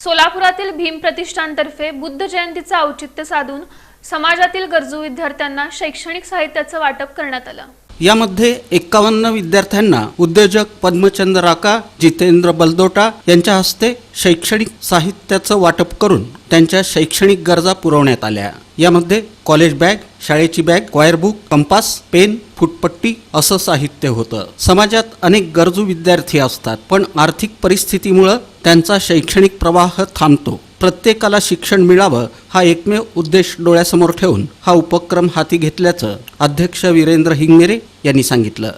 सोलापुरातील भीम प्रतिष्ठानतर्फे बुद्ध जयंतीचं औचित्य साधून समाजातील गरजू विद्यार्थ्यांना शैक्षणिक साहित्याचं वाटप करण्यात आलं. यामध्ये एक्कावन्न विद्यार्थ्यांना उद्योजक पद्मचंद राका जितेंद्र बलदोटा यांच्या हस्ते शैक्षणिक साहित्याचं वाटप करून त्यांच्या शैक्षणिक गरजा पुरवण्यात आल्या. यामध्ये कॉलेज बॅग शाळेची bag quire book compass pen फुटपट्टी असं साहित्य होतं. समाजात अनेक गरजू विद्यार्थी असतात पण आर्थिक परिस्थितीमुळं त्यांचा शैक्षणिक प्रवाह थांबतो. प्रत्येकाला शिक्षण मिळावं हा एकमेव उद्देश डोळ्यासमोर ठेवून हा उपक्रम हाती घेतल्याचं अध्यक्ष वीरेंद्र हिंगेरे यांनी सांगितलं.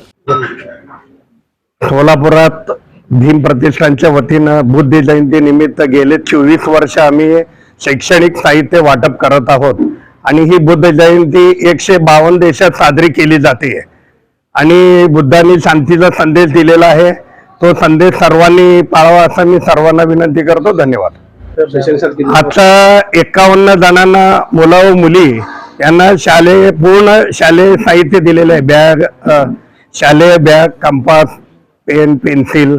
सोलापुरात भीम प्रतिष्ठानच्या वतीनं बुद्ध जयंती निमित्त गेले चोवीस वर्ष आम्ही शैक्षणिक साहित्य वाटप करत आहोत. आणि ही बुद्ध जयंती एकशे बावन्न देशात साजरी केली जाते. आणि बुद्धांनी शांतीचा संदेश दिलेला आहे. तो संदेश सर्वांनी पाळावा असं मी सर्वांना विनंती करतो. धन्यवाद. आता एकावन्न जणांना मुलं व मुली. यांना शालेय पूर्ण शालेय साहित्य दिलेलं आहे. बॅग शालेय बॅग कंपास पेन पेन्सिल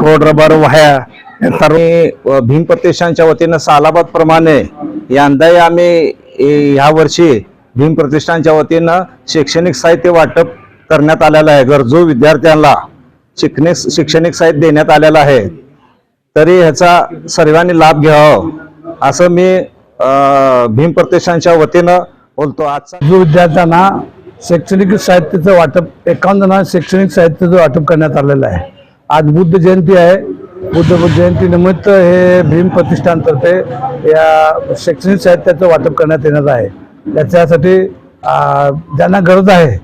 कोड रबर वह्या सर्व भीम प्रतिष्ठानच्या वतीनं सालाबाद प्रमाणे यंदाही आम्ही ह्या वर्षी भीम प्रतिष्ठानच्या वतीनं शैक्षणिक साहित्य वाटप करण्यात आलेलं आहे. गरजू विद्यार्थ्यांना शिकणे शैक्षणिक साहित्य देण्यात आलेलं आहे. तरी ह्याचा सर्वांनी लाभ घ्यावा. असं मी भीम प्रत्यक्षांच्या वतीनं बोलतो. आजचा जो विद्यार्थ्यांना शैक्षणिक साहित्याचं वाटप एकावन्न जणांना शैक्षणिक साहित्याचं वाटप करण्यात आलेलं आहे. आज बुद्ध जयंती आहे. बुद्ध जयंती निमित्त हे भीम प्रतिष्ठानतर्फे या शैक्षणिक साहित्याचं वाटप करण्यात येणार आहे. त्याच्यासाठी ज्यांना गरज आहे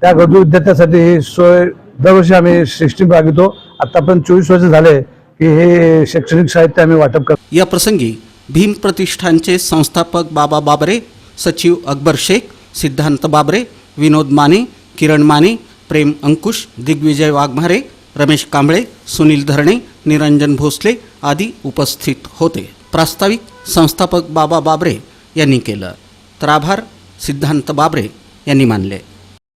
त्या गरजू विद्यार्थ्यासाठी ही सोय दरवर्षी आम्ही सिस्टीम राबवितो आतापर्यंत चोवीस वर्ष झाले की हे शैक्षणिक साहित्य आम्ही वाटप करतो. या प्रसंगी भीम प्रतिष्ठानचे संस्थापक बाबा बाबरे सचिव अकबर शेख सिद्धांत बाबरे विनोद माने किरण माने प्रेम अंकुश दिग्विजय वाघमारे रमेश कांबळे सुनील धरणे निरंजन भोसले आदी उपस्थित होते. प्रास्ताविक संस्थापक बाबा बाबरे यांनी केलं. तर आभार सिद्धांत बाबरे यांनी मानले.